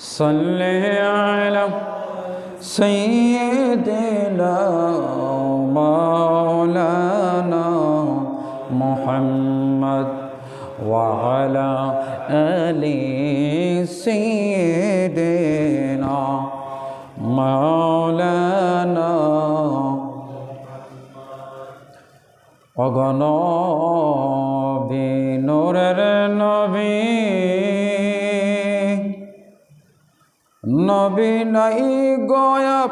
صل على سيدنا مولانا محمد وعلى آل سيدنا مولانا অগনবী নূরের নবী নবী নাই গয়াপনার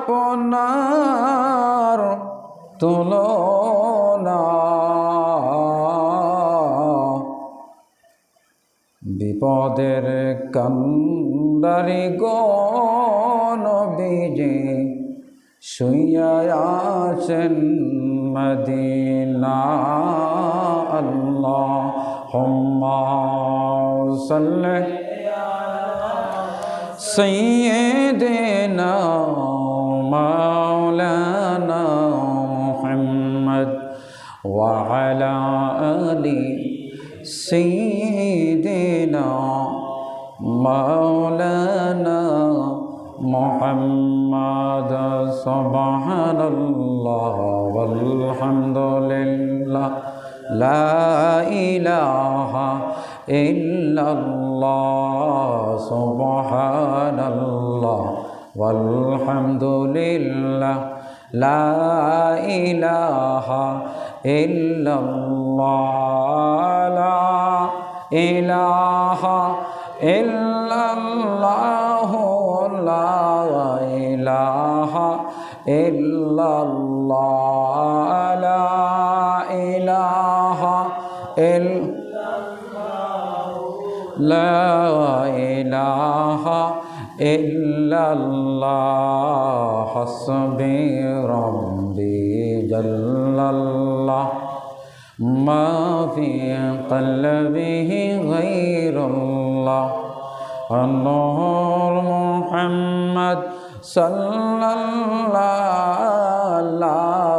তুলনা। বিপদের কান্দারি গনবীজি শুইয়া আছেন মদিনা। আল্লাহ হুম্মা সাল্লি سيدنا مولانا محمد وعلى آل سيدنا مولانا محمد. سبحان الله والحمد لله لا إله إلا الله. سبحان الله والحمد لله. لا إله إلا الله. لا إله إلا الله. لا إله إلا الله. لا إله إلا لا إله إلا الله حسبي ربي جل الله ما في قلبه غير الله النور محمد صلى الله لا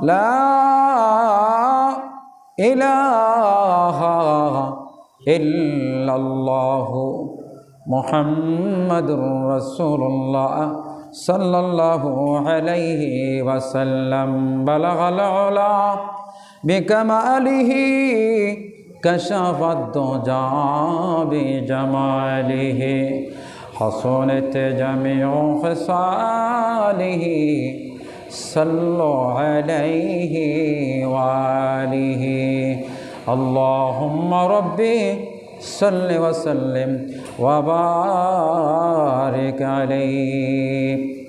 لا إله إلا الله محمد رسول الله صلى الله عليه وسلم. بلغ العلا بكماله كشف الدجى بجماله حصنت جميع خصاله صلوا عليه وآله. اللهم ربي صل وسلم وبارك عليه.